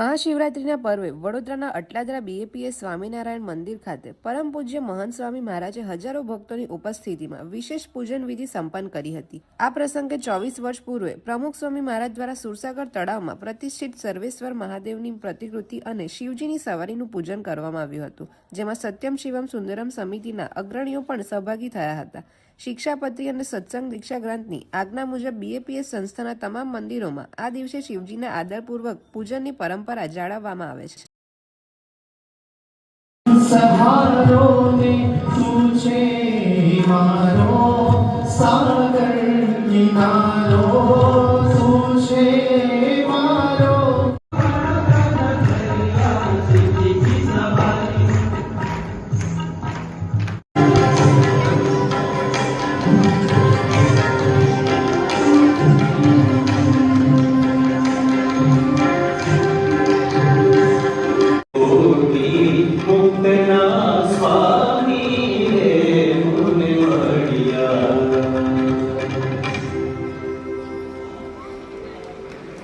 મહાશિવરાત્રિના પર્વે વડોદરાના અટલાદરા બીએપીએ સ્વામિનારાયણ મંદિર ખાતે પરમ પૂજ્ય મહંત સ્વામી મહારાજે હજારો ભક્તોની ઉપસ્થિતિમાં વિશેષ પૂજન વિધિ સંપન્ન કરી હતી. આ પ્રસંગે ચોવીસ વર્ષ પૂર્વે પ્રમુખ સ્વામી મહારાજ દ્વારા સુરસાગર તળાવમાં પ્રતિષ્ઠિત સર્વેશ્વર મહાદેવની પ્રતિકૃતિ અને શિવજીની સવારીનું પૂજન કરવામાં આવ્યું હતું, જેમાં સત્યમ શિવમ સુંદરમ સમિતિના અગ્રણીઓ પણ સહભાગી થયા હતા. શિક્ષાપત્રી અને સત્સંગ દીક્ષા ગ્રંથની આજ્ઞા મુજબ બીએપીએસ સંસ્થાના તમામ મંદિરોમાં આ દિવસે શિવજીના આદરપૂર્વક પૂજનની પરંપરા જાળવવામાં આવે છે. સાગર કિનારો તું છે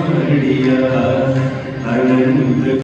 പാടിയ അഴകുക